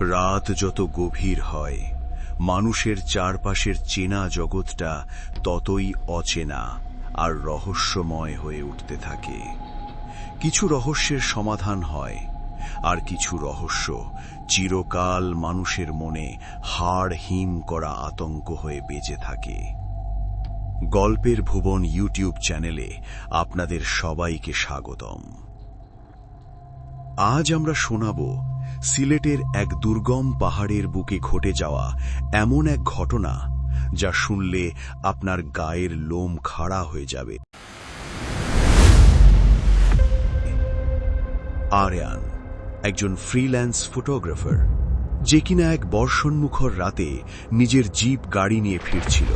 রাত যত গভীর হয়, মানুষের চারপাশের চেনা জগৎটা ততই অচেনা আর রহস্যময় হয়ে উঠতে থাকে। কিছু রহস্যের সমাধান হয়, আর কিছু রহস্য চিরকাল মানুষের মনে হাড় হিম করা আতঙ্ক হয়ে বেঁচে থাকে। গল্পের ভুবন ইউটিউব চ্যানেলে আপনাদের সবাইকে স্বাগতম। আজ আমরা শোনাব সিলেটের এক দুর্গম পাহাড়ের বুকে ঘটে যাওয়া এমন এক ঘটনা যা শুনলে আপনার গায়ের লোম খাড়া হয়ে যাবে। আরিয়ান, একজন ফ্রিল্যান্স ফটোগ্রাফার যে কিনা এক বর্ষণমুখর রাতে নিজের জিপ গাড়ি নিয়ে ফিরছিল।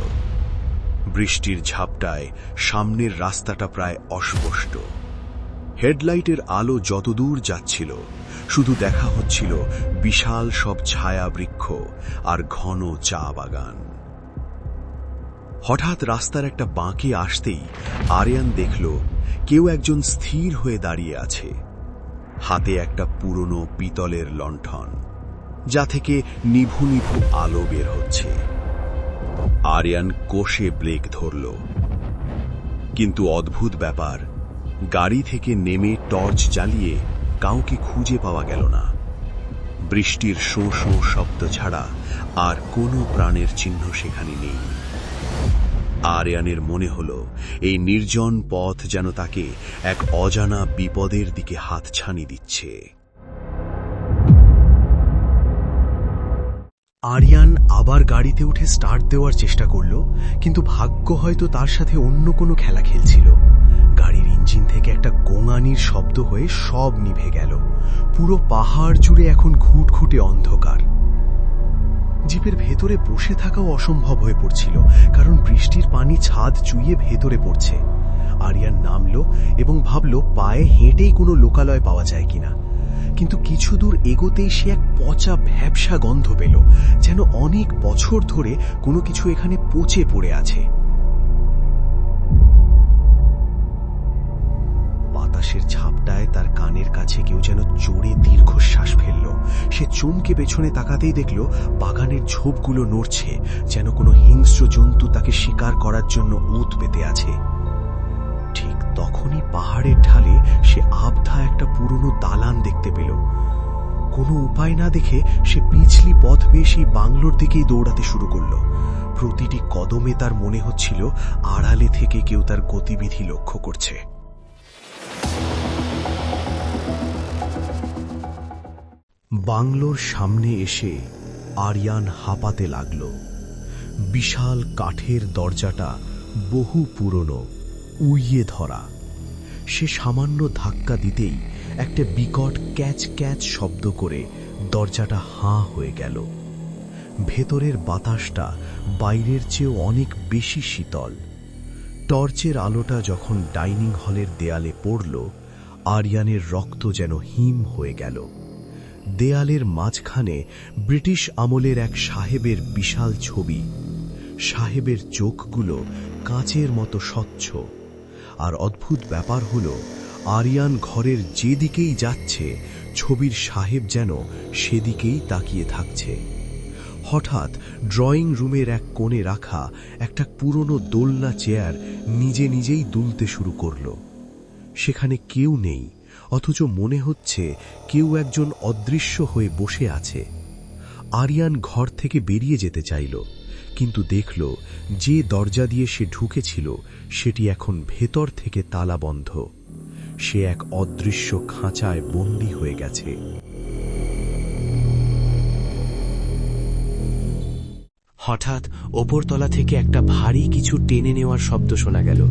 বৃষ্টির ঝাপটায় সামনের রাস্তাটা প্রায় অস্পষ্ট। হেডলাইটের আলো যতদূর যাচ্ছিল শুধু দেখা হচ্ছিল বিশাল সব ছায়া বৃক্ষ আর ঘন চা বাগান। হঠাৎ রাস্তার একটা বাঁকে আসতেই আরিয়ান দেখল কেউ একজন স্থির হয়ে দাঁড়িয়ে আছে। হাতে একটা পুরনো পিতলের লণ্ঠন, যা থেকে নিভু নিভু আলো বের হচ্ছে। আরিয়ান কোষে ব্রেক ধরল। কিন্তু অদ্ভুত ব্যাপার, গাড়ি থেকে নেমে টর্চ জ্বালিয়ে কাউকে খুঁজে পাওয়া গেল না। বৃষ্টির শো শো শব্দ ছাড়া আর কোনো প্রাণের চিহ্ন সেখানে নেই। আরিয়ানের মনে হল, এই নির্জন পথ যেন তাকে এক অজানা বিপদের দিকে হাত ছানি দিচ্ছে। আরিয়ান আবার গাড়িতে উঠে স্টার্ট দেওয়ার চেষ্টা করল, কিন্তু ভাগ্য হয়তো তার সাথে অন্য কোনো খেলা খেলছিল। শব্দ হয়ে সব নিভে গেল। পুরো পাহাড় জুড়ে এখন ঘুটঘুটে অন্ধকার। জিপের ভেতরে বসে থাকাও অসম্ভব হয়ে পড়ছিল, কারণ বৃষ্টির পানি ছাদ চুইয়ে ভেতরে পড়ছে। আরিয়ান নামল এবং ভাবল পায়ে হেঁটেই কোনো লোকালয় পাওয়া যায় কিনা। কিন্তু কিছু দূর এগোতেই সে এক পচা ভ্যাবসা গন্ধ পেল, যেন অনেক বছর ধরে কোনো কিছু এখানে পচে পড়ে আছে। বাতাসের ঝাপটায় তার কানের কাছে কেউ যেন জোরে দীর্ঘশ্বাস ফেলল। সে চমকে পেছনে তাকাতেই দেখল, বাগানের ঝোপগুলো নড়ছে, যেন কোনো হিংস্র জন্তু তাকে শিকার করার জন্য উত পেতে আছে। ঠিক তখনই পাহাড়ের ঢালে সে আবধা একটা পুরনো দালান দেখতে পেল। কোনো উপায় না দেখে সে পিছলি পথ বেয়ে সেই বাংলোর দিকেই দৌড়াতে শুরু করল। প্রতিটি কদমে তার মনে হচ্ছিল, আড়ালে থেকে কেউ তার গতিবিধি লক্ষ্য করছে। বাংলোর সামনে এসে আরিয়ান হাঁপাতে লাগল। বিশাল কাঠের দরজাটা বহু পুরনো, উইয়ে ধরা। সে সামান্য ধাক্কা দিতেই একটা বিকট ক্যাচ ক্যাচ শব্দ করে দরজাটা হাঁ হয়ে গেল। ভেতরের বাতাসটা বাইরের চেয়েও অনেক বেশি শীতল। টর্চের আলোটা যখন ডাইনিং হলের দেয়ালে পড়ল, আরিয়ানের রক্ত যেন হিম হয়ে গেল। দেয়ালের মাঝখানে ব্রিটিশ আমলের এক সাহেবের বিশাল ছবি। সাহেবের চোখগুলো কাঁচের মতো স্বচ্ছ। আর অদ্ভুত ব্যাপার হল, আরিয়ান ঘরের যেদিকেই যাচ্ছে, ছবির সাহেব যেন সেদিকেই তাকিয়ে থাকছে। হঠাৎ ড্রয়িং রুমের এক কোণে রাখা একটা পুরনো দোলনা চেয়ার নিজে নিজেই দুলতে শুরু করল। সেখানে কেউ নেই। অথচ মনে হচ্ছে কেউ একজন অদৃশ্য হয়ে বসে আছে। আরিয়ান ঘর থেকে বেরিয়ে যেতে চাইল, কিন্তু দেখল যে দরজা দিয়ে সে ঢুকেছিল, সেটি এখন ভেতর থেকে তালা বন্ধ। সে এক অদৃশ্য খাঁচায় বন্দী হয়ে গেছে। হঠাৎ ওপরতলা থেকে একটা ভারী কিছু টেনে নেওয়ার শব্দ শোনা গেল।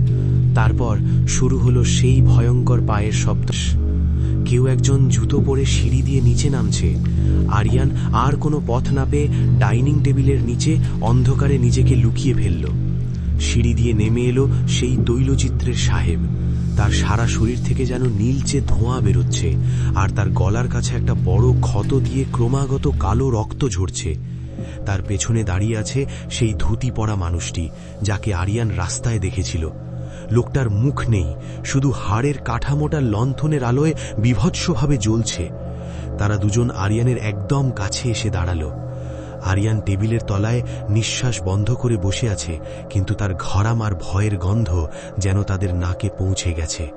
তারপর শুরু হলো সেই ভয়ঙ্কর পায়ের শব্দ। কেউ একজন জুতো পরে সিঁড়ি দিয়ে নিচে নামছে। আরিয়ান আর কোনো পথ না পেয়ে ডাইনিং টেবিলের নিচে অন্ধকারে নিজেকে লুকিয়ে ফেলল। সিঁড়ি দিয়ে নেমে এলো সেই তৈলচিত্রের সাহেব। তার সারা শরীর থেকে যেন নীলচে ধোঁয়া বেরোচ্ছে আর তার গলার কাছে একটা বড় ক্ষত দিয়ে ক্রমাগত কালো রক্ত ঝরছে। তার পেছনে দাঁড়িয়ে আছে সেই ধুতি পরা মানুষটি, যাকে আরিয়ান রাস্তায় দেখেছিল। লোকটার মুখ নেই, শুধু হাড়ের কাঠামোটা লণ্ঠনের আলোয় বিভৎসভাবে জ্বলছে। তারা দুজন আরিয়ানের একদম কাছে এসে দাঁড়াল। আরিয়ান টেবিলের তলায় নিঃশ্বাস বন্ধ করে বসে আছে, কিন্তু তার ঘরাম আর ভয়ের গন্ধ যেন তাদের নাকে পৌঁছে গেছে।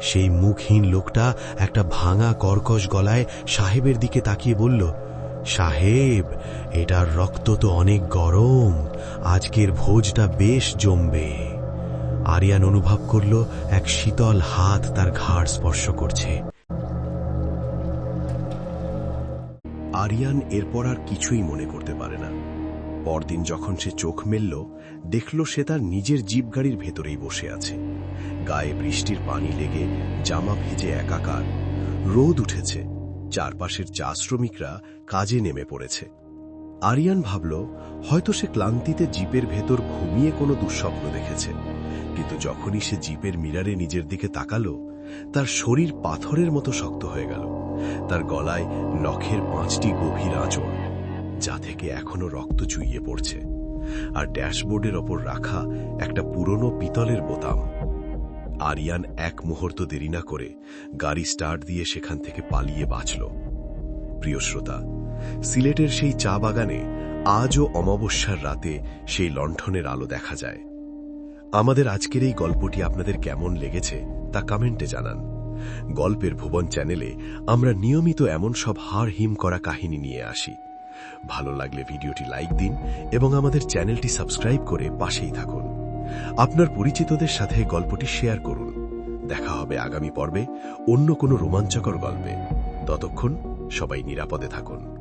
সেই মুখহীন লোকটা একটা ভাঙা কর্কশ গলায় সাহেবের দিকে তাকিয়ে বলল, সাহেব, এটার রক্ত তো অনেক গরম, আজকের ভোজটা বেশ জমবে। আরিয়ান অনুভব করল এক শীতল হাত তার ঘাড় স্পর্শ করছে। আরিয়ান এরপর আর কিছুই মনে করতে পারে না। পরদিন যখন সে চোখ মেলল, দেখল সে তার নিজের জিপ গাড়ির ভেতরেই বসে আছে। গায়ে বৃষ্টির পানি লেগে জামা ভিজে একাকার। রোদ উঠেছে। চারপাশের চা শ্রমিকরা কাজে নেমে পড়েছে। আরিয়ান ভাবল, হয়তো সে ক্লান্তিতে জিপের ভেতর ঘুমিয়ে কোনো দুঃস্বপ্ন দেখেছে। কিন্তু যখনই সে জিপের মিরারে নিজের দিকে তাকালো, তার শরীর পাথরের মতো শক্ত হয়ে গেল। তার গলায় নখের পাঁচটি গভীর আঁচড়, যা থেকে এখনও রক্ত চুইয়ে পড়ছে। আর ড্যাশবোর্ডের ওপর রাখা একটা পুরনো পিতলের বোতাম। আরিয়ান এক মুহূর্ত দেরি না করে গাড়ি স্টার্ট দিয়ে সেখান থেকে পালিয়ে বাঁচল। প্রিয় শ্রোতা, সিলেটের সেই চা বাগানে আজও অমাবস্যার রাতে সেই লণ্ঠনের আলো দেখা যায়। আমাদের আজকের এই গল্পটি আপনাদের কেমন লেগেছে তা কমেন্টে জানান। গল্পের ভুবন চ্যানেলে আমরা নিয়মিত এমন সব হাড় হিম করা কাহিনী নিয়ে আসি। ভালো লাগলে ভিডিওটি লাইক দিন এবং আমাদের চ্যানেলটি সাবস্ক্রাইব করে পাশেই থাকুন। আপনার পরিচিতদের সাথে গল্পটি শেয়ার করুন। দেখা হবে আগামী পর্বে অন্য কোনো রোমাঞ্চকর গল্পে। ততক্ষণ সবাই নিরাপদে থাকুন।